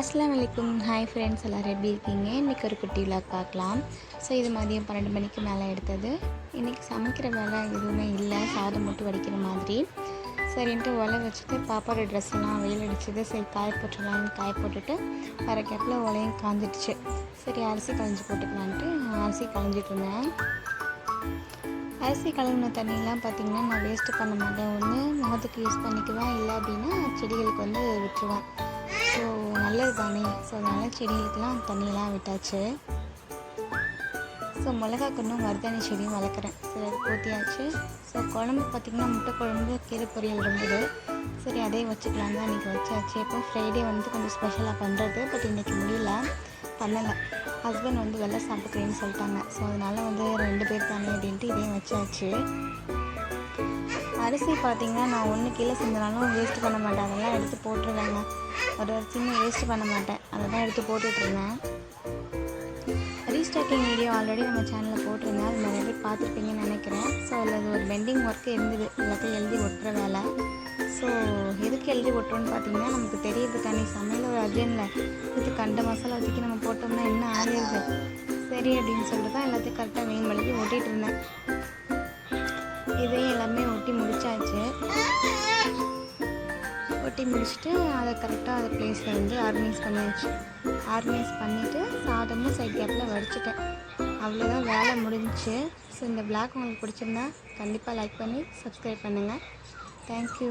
அஸ்லாம் வலைக்கும் hi friends எல்லோரும் எப்படி இருக்கீங்க? இன்றைக்கி ஒரு குட்டி விளாக் பார்க்கலாம். ஸோ இது மதியம் பன்னெண்டு மணிக்கு மேலே எடுத்தது. இன்றைக்கி சமைக்கிற வேலை எதுவுமே இல்லை. சாதம் மட்டும் வடிக்கிற மாதிரி. சரின்ட்டு ஒலை வச்சுட்டு பாப்பாவோட ட்ரெஸ் எல்லாம் வெயில் அடிச்சது சரி காய போட்டுடலான்னு காய போட்டுட்டு வர கேப்பில் ஒலையும் காஞ்சிடுச்சு. சரி அரிசி களைஞ்சி போட்டுக்கலான்ட்டு அரிசி களைஞ்சிட்டு இருந்தேன். அரிசி கழுவின தண்ணியெலாம் பார்த்திங்கன்னா நான் வேஸ்ட்டு பண்ண மாட்டேன். ஒன்று முகத்துக்கு யூஸ் பண்ணிக்குவேன். இல்லை அப்படின்னா செடிகளுக்கு வந்து விட்டுருவேன். ஸோ நல்லது தானே ஸோ அதனால் செடிகளுக்கெலாம் தண்ணியெலாம் விட்டாச்சு. ஸோ மிளகா கண்ணும் மருதாணி செடியும் வளர்க்குறேன். சரி அது பூர்த்தியாச்சு ஸோ குழம்பு பார்த்திங்கன்னா முட்டை குழம்பு கீரை பொரியல் இருந்தது. சரி அதே வச்சுக்கலாம் தான் இன்றைக்கி வச்சாச்சு. இப்போ ஃப்ரைடே வந்து கொஞ்சம் ஸ்பெஷலாக பண்ணுறது பட் இன்றைக்கி முடியல. பண்ணலை. ஹஸ்பண்ட் வந்து வெள்ளை சாப்பிட்டுக்கிறேன்னு சொல்லிட்டாங்க. ஸோ அதனால் வந்து ரெண்டு பேர் தானே அப்படின்ட்டு இதையும் வச்சாச்சு. அரிசி பார்த்திங்கன்னா நான் ஒன்று கீழே செஞ்சாலும் வேஸ்ட் பண்ண மாட்டேன். அதெல்லாம் எடுத்து போட்டுருவேங்க ஒரு அரிசியுமே வேஸ்ட்டு வேஸ்ட் பண்ண மாட்டேன். அதை தான் எடுத்து போட்டுட்ருந்தேன். ரீஸ்டாக்கிங் வீடியோ ஆல்ரெடி நம்ம சேனலில் போட்டிருந்தேன். அது நிறைய பேர் பார்த்துருப்பீங்கன்னு நினைக்கிறேன். ஸோ அதில் ஒரு பெண்டிங் ஒர்க்கு இருந்தது. எல்லாத்தையும் எழுதி ஒட்டுற வேலை. ஸோ எதுக்கு எழுதி ஒட்டுறோன்னு பார்த்தீங்கன்னா நமக்கு தெரியுது தனி சமையல் ஒரு அர்ஜென்டில் இது கண்ட மசாலா வச்சுக்கி நம்ம போட்டோம்னா என்ன ஆகிடுது சரி அப்படின்னு சொல்லிட்டு தான் எல்லாத்தையும் கரெக்டாக வெயின் பண்ணி ஒட்டிகிட்டு இருந்தேன். இதையும் எல்லாமே ஒட்டி முடிச்சாச்சு. ஒட்டி முடிச்சுட்டு அதை கரெக்டாக அதை பிளேஸில் வந்து ஆர்கனைஸ் பண்ணியாச்சு. ஆர்கனைஸ் பண்ணிவிட்டு சாதமும் சைட் கேப்பில் வடிச்சிட்டேன். அவ்வளோதான் வேலை முடிஞ்சிச்சு. ஸோ இந்த பிளாக் உங்களுக்கு பிடிச்சிருந்தா கண்டிப்பாக லைக் பண்ணி சப்ஸ்கிரைப் பண்ணுங்கள் தேங்க்யூ